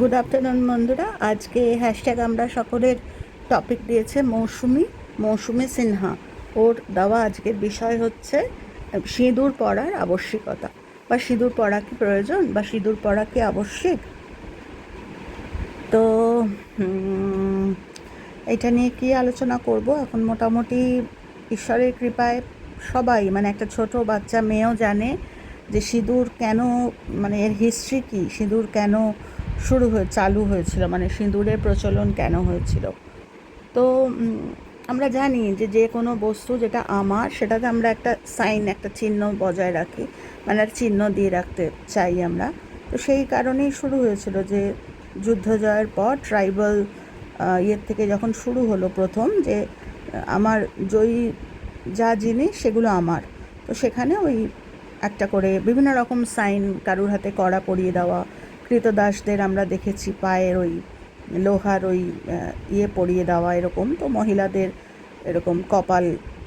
Good afternoon বন্ধুরা। আজকে hashtag আমরা সকলের টপিক দিয়েছে মৌসুমি মৌসুমি সিনহা। ওর দেওয়া আজকের বিষয় হচ্ছে, সিঁদুর পড়ার আবশ্যিকতা। বা সিঁদুর পরা কি প্রয়োজন? বা সিঁদুর পরা কি আবশ্যিক? তো এটা নিয়ে কি আলোচনা করব? এখন মোটামুটি ঈশ্বরের কৃপায় সবাই মানে একটা ছোট বাচ্চা মেয়েও জানে যে সিঁদুর কেন মানে এর হিস্ট্রি কি? সিঁদুর কেন শুরু হয়ে, চালু হয়েছিল মানে সিঁদুরের প্রচলন কেন হয়েছিল? তো আমরা জানি যে যে কোনো বস্তু যেটা আমার সেটাতে আমরা একটা সাইন, একটা চিহ্ন বজায় রাখি মানে চিহ্ন দিয়ে রাখতে চাই আমরা। তো সেই কারণেই শুরু হয়েছিল যে যুদ্ধ জয়ের পর ট্রাইবাল ইয়ের থেকে যখন শুরু হলো প্রথম যে, আমার জয়ী যা জিনিস সেগুলো আমার। তো সেখানে ওই একটা করে বিভিন্ন রকম সাইন কারুর হাতে কড়া পরিয়ে দেওয়া কৃতদাসদের আমরা দেখেছি, পায়ের ওই লোহার ওই ইয়ে পরিয়ে দেওয়া এরকম। তো মহিলাদের এরকম কপাল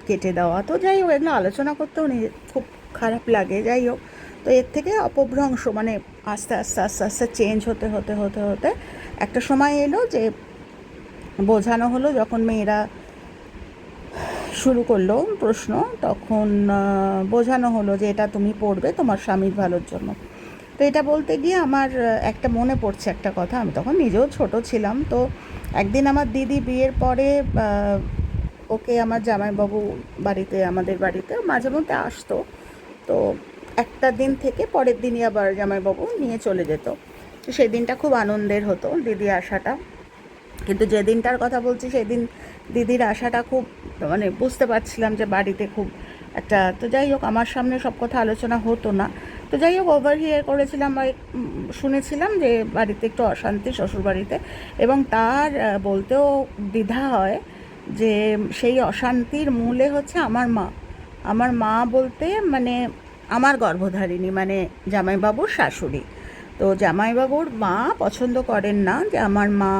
কেটে দেওয়া। তো যাই হোক এগুলো আলোচনা করতেও নিজে খুব খারাপ লাগে, যাই হোক। তো এর থেকে অপভ্রংশ মানে আস্তে আস্তে আস্তে আস্তে চেঞ্জ হতে হতে হতে হতে একটা সময় এলো যে বোঝানো হলো যখন মেয়েরা শুরু করল প্রশ্ন, তখন বোঝানো হলো যে এটা তুমি পড়বে তোমার স্বামীর ভালোর জন্য। তো এটা বলতে গিয়ে আমার একটা মনে পড়ছে একটা কথা। আমি তখন নিজেও ছোট ছিলাম, তো একদিন আমার দিদি বিয়ের পরে ওকে আমার জামাইবাবু বাড়িতে, আমাদের বাড়িতে মাঝে মধ্যে আসতো। তো একটা দিন থেকে পরের দিনই আবার জামাইবাবু নিয়ে চলে যেত। তো সেই দিনটা খুব আনন্দের হতো দিদি আসাটা। কিন্তু যে দিনটার কথা বলছি, সেদিন দিদির আশাটা খুব মানে বুঝতে পারছিলাম যে বাড়িতে খুব একটা, তো যাই হোক, আমার সামনে সব কথা আলোচনা হতো না। তো যাই হোক ওভার হিয়ার করেছিলাম শুনেছিলাম যে বাড়িতে একটু অশান্তি শ্বশুর বাড়িতে এবং তার বলতেও দ্বিধা হয় যে সেই অশান্তির মূলে হচ্ছে আমার মা। আমার মা বলতে মানে আমার গর্ভধারিণী মানে জামাইবাবুর শাশুড়ি। তো জামাইবাবুর মা পছন্দ করেন না যে আমার মা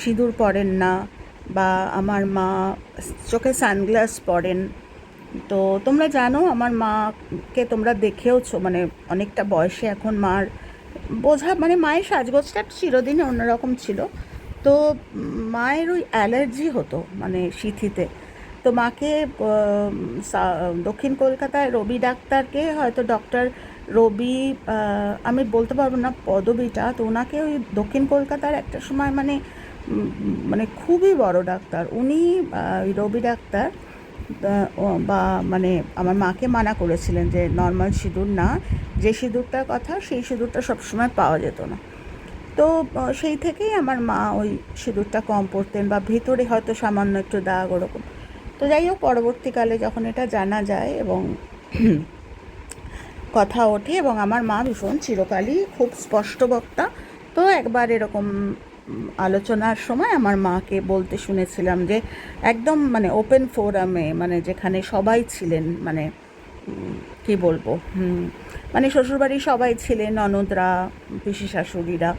সিঁদুর পরেন না বা আমার মা চোখে সানগ্লাস পরেন। তো তোমরা জানো, আমার মাকে তোমরা দেখেওছো মানে অনেকটা বয়সে এখন মার বোঝা মানে মায়ের সাজগোজটা চিরদিনই অন্যরকম ছিল। তো মায়ের ওই অ্যালার্জি হতো মানে শীথিতে তো মাকে দক্ষিণ কলকাতায় রবি ডাক্তারকে হয়তো ডক্টর রবি আমি বলতে পারব না পদবিটা, তো ওনাকে ওই দক্ষিণ কলকাতার একটা সময় মানে মানে খুবই বড় ডাক্তার। উনি রবি ডাক্তার বা মানে আমার মাকে মানা করেছিলেন যে নর্মাল সিঁদুর না, যে সিঁদুরটার কথা সেই সিঁদুরটা সবসময় পাওয়া যেত না। তো সেই থেকেই আমার মা ওই সিঁদুরটা কম পরতেন বা ভিতরে হয়তো সামান্য একটু দাগ ওরকম। তো যাই হোক, পরবর্তীকালে যখন এটা জানা যায় এবং কথা ওঠে এবং আমার মা ভীষণ চিরকালই খুব স্পষ্ট বক্তা, তো একবার এরকম আলোচনার সময় আমার মাকে বলতে শুনেছিলাম যে একদম মানে ওপেন ফোরামে মানে যেখানে সবাই ছিলেন মানে কি বলব মানে শ্বশুরবাড়ির সবাই ছিলেন, ননদরা, পিসি শাশুড়িরা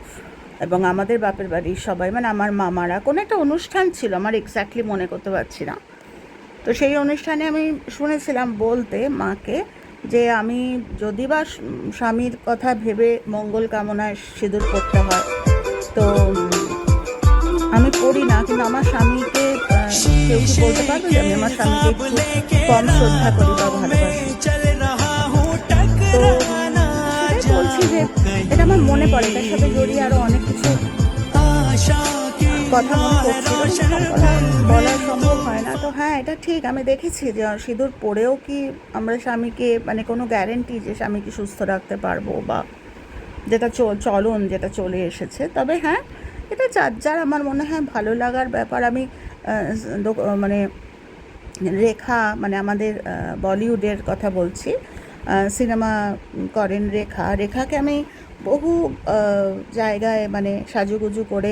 এবং আমাদের বাপের বাড়ির সবাই মানে আমার মামারা, কোনো একটা অনুষ্ঠান ছিল, আমার এক্স্যাক্টলি মনে করতে পারছি না। তো সেই অনুষ্ঠানে আমি শুনেছিলাম বলতে মাকে যে আমি যদি বা স্বামীর কথা ভেবে মঙ্গল কামনায় সিঁদুর করতে হয়, তো আমি পড়ি না, কিন্তু আমার স্বামীকে কেউ কি বলতে পারবে যে আমি আমার স্বামীকে একটু কম শ্রদ্ধা করি বা ভালোবাসি? তো বলছি যে এটা আমার মনে পড়ে, এটার সাথে জড়িয়ে আরও অনেক কিছু কথা মনে কথা বলা সম্ভব হয় না। তো হ্যাঁ এটা ঠিক, আমি দেখেছি যে সিঁদুর পরেও কি আমরা স্বামীকে মানে কোনো গ্যারেন্টি যে স্বামীকে সুস্থ রাখতে পারব বা যেটা চলন যেটা চলে এসেছে। তবে হ্যাঁ এটা যার যার আমার মনে হয় ভালো লাগার ব্যাপার। আমি মানে রেখা মানে আমাদের বলিউডের কথা বলছি সিনেমা করেন রেখা। রেখাকে আমি বহু জায়গায় মানে সাজুগুজু করে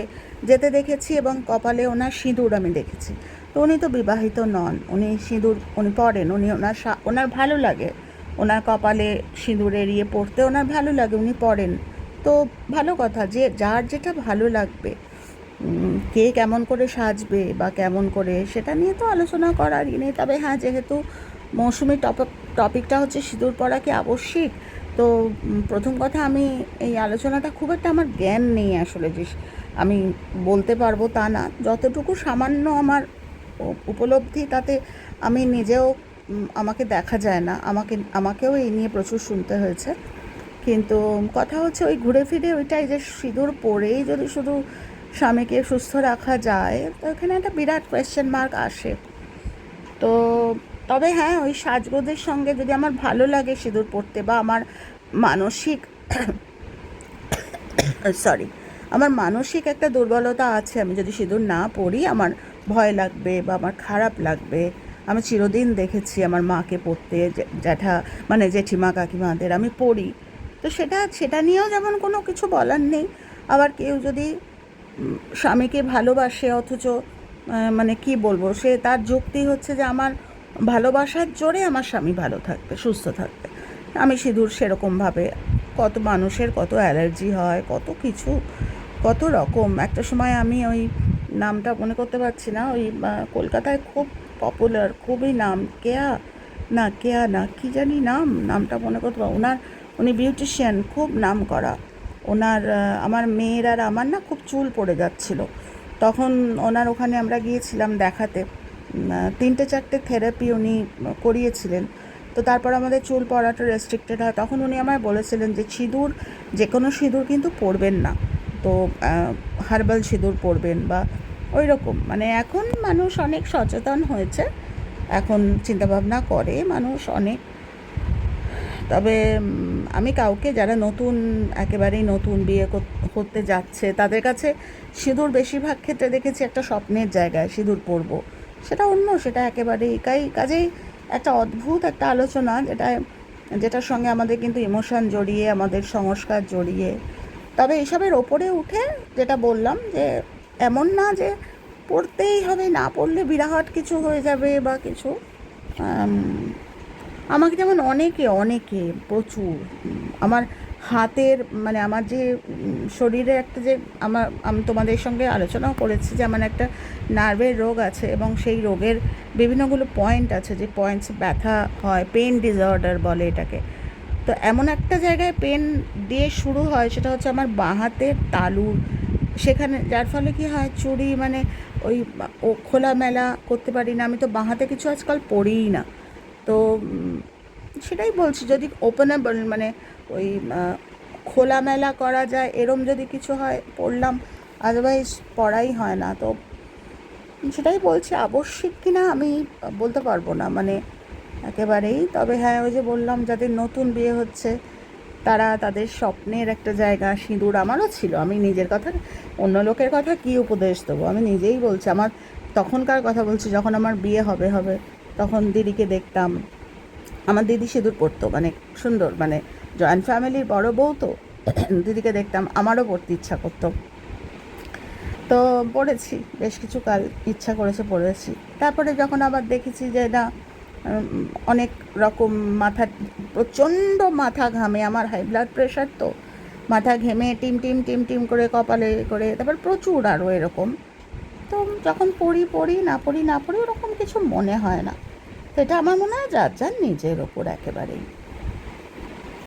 যেতে দেখেছি এবং কপালে ওনার সিঁদুর আমি দেখেছি। তো উনি তো বিবাহিত নন, উনি সিঁদুর উনি পরেন, উনি ওনার ওনার ভালো লাগে। ওনার কপালে সিঁদুরের ইয়ে পড়তে ওনার ভালো লাগে, উনি পরেন। তো ভালো কথা, যে যার যেটা ভালো লাগবে কে কেমন করে সাজবে বা কেমন করে সেটা নিয়ে তো আলোচনা করারই নেই। তবে হ্যাঁ যেহেতু মৌসুমি টপিক টপিকটা হচ্ছে সিঁদুর পরা কি আবশ্যিক? তো প্রথম কথা আমি এই আলোচনাটা খুব একটা আমার জ্ঞান নেই আসলে যে আমি বলতে পারব তা না। যতটুকু সামান্য আমার উপলব্ধি তাতে আমি নিজেও আমাকে দেখা যায় না। আমাকে, আমাকেও এই নিয়ে প্রচুর শুনতে হয়েছে। কিন্তু কথা হচ্ছে ওই ঘুরে ফিরে ওইটাই যে সিঁদুর পরেই যদি শুধু স্বামীকে সুস্থ রাখা যায়, তো ওখানে একটা বিরাট কোয়েশ্চেন মার্ক আসে। তো তবে হ্যাঁ ওই সাজগোজের সঙ্গে যদি আমার ভালো লাগে সিঁদুর পরতে বা আমার মানসিক সরি আমার মানসিক একটা দুর্বলতা আছে, আমি যদি সিঁদুর না পড়ি আমার ভয় লাগবে বা আমার খারাপ লাগবে। আমি চিরদিন দেখেছি আমার মাকে পড়তে জ্যাঠা মানে জেঠিমা, কাকিমাদের আমি পড়ি। তো সেটা সেটা নিয়েও যেমন কোনো কিছু বলার নেই। আবার কেউ যদি স্বামীকে ভালোবাসে অথচ মানে কি বলব, সে তার যুক্তি হচ্ছে যে আমার ভালোবাসার জোরে আমার স্বামী ভালো থাকবে, সুস্থ থাকবে। আমি সিঁদুর সেরকমভাবে, কত মানুষের কত অ্যালার্জি হয়, কত কিছু, কত রকম। একটা সময় আমি ওই নামটা মনে করতে পারছি না, ওই কলকাতায় খুব পপুলার খুবই নাম, কেয়া, না কেয়া না, কি জানি নাম, নামটা মনে করতে পার ওনার উনি বিউটিশিয়ান খুব নাম করা। ওনার আমার মেয়ের আর আমার না খুব চুল পড়ে যাচ্ছিল। তখন ওনার ওখানে আমরা গিয়েছিলাম দেখাতে। তিনটে চারটে থেরাপি উনি করিয়েছিলেন। তো তারপর আমাদের চুল পড়াটা রেস্ট্রিক্টেড হয়। তখন উনি আমায় বলেছিলেন যে, সিঁদুর যে কোনো সিঁদুর কিন্তু পরবেন না। তো হার্বাল সিঁদুর পরবেন বা ওই রকম মানে এখন মানুষ অনেক সচেতন হয়েছে। এখন চিন্তাভাবনা করে মানুষ অনেক। তবে কাউকে যারা নতুন একেবারেই নতুন বিয়ে করতে যাচ্ছে তাদের কাছে সিঁদুর বেশিরভাগ ক্ষেত্রে দেখেছি একটা স্বপ্নের জায়গায় সিঁদুর পরবো। সেটা অন্য সেটা একেবারেই কাই কাজেই একটা অদ্ভুত একটা আলোচনা যেটা যেটার সঙ্গে আমাদের কিন্তু ইমোশন জড়িয়ে আমাদের সংস্কার জড়িয়ে। তবে এসবের ওপরে উঠে যেটা বললাম যে এমন না যে পড়তেই হবে না পড়লে বিরাট কিছু হয়ে যাবে বা কিছু আম, আমাকে যেমন অনেকে অনেকে প্রচুর, আমার হাতের মানে আমার যে শরীরে একটা যে, আমার, আমি তোমাদের সঙ্গে আলোচনাও করেছি যে আমার একটা নার্ভের রোগ আছে এবং সেই রোগের বিভিন্নগুলো পয়েন্ট আছে যে পয়েন্টস ব্যথা হয় পেন ডিসঅর্ডার বলে এটাকে। তো এমন একটা জায়গায় পেন দিয়ে শুরু হয়, সেটা হচ্ছে আমার বাঁ হাতের তালুর সেখানে, যার ফলে কি হয়, চুরি মানে ওই ও খোলামেলা করতে পারি না। আমি তো বাঁ হাতে কিছু আজকাল পড়িই না। তো সেটাই বলছি, যদি ওপেনেবল মানে ওই খোলামেলা করা যায়, এরম যদি কিছু হয়, পড়লাম আদারওয়াইজ পড়াই হয় না। তো, সেটাই বলছি, আবশ্যিক কিনা আমি বলতে পারব না মানে একেবারেই। তবে হ্যাঁ ওই যে বললাম যাদের নতুন বিয়ে হচ্ছে, তারা তাদের স্বপ্নের একটা জায়গা, সিঁদুর আমারও ছিল, আমি নিজের কথা, অন্য লোকের কথা কী উপদেশ দেবো? আমি নিজেই বলছি, আমার তখনকার কথা বলছি, যখন আমার বিয়ে হবে হবে। তখন দিদিকে দেখতাম। আমার দিদি সিঁদুর পরতো মানে সুন্দর মানে জয়েন্ট ফ্যামিলির বড় বউ তো। দিদিকে দেখতাম, আমারও পড়তে ইচ্ছা করতো। তো পড়েছি, বেশ কিছু কাল ইচ্ছা করেছে পড়েছি। তারপরে যখন আবার দেখেছি যে না অনেক রকম মাথা, প্রচণ্ড মাথা ঘামে, আমার হাই ব্লাড প্রেশার তো। মাথা ঘেমে টিম টিম টিম টিম করে কপালে করে, তারপর প্রচুর আরও এরকম। তো যখন পড়ি পড়ি, না পড়ি না পড়ি, ওরকম কিছু মনে হয় না। তো এটা আমার মনে হয় যার যার নিজের ওপর একেবারেই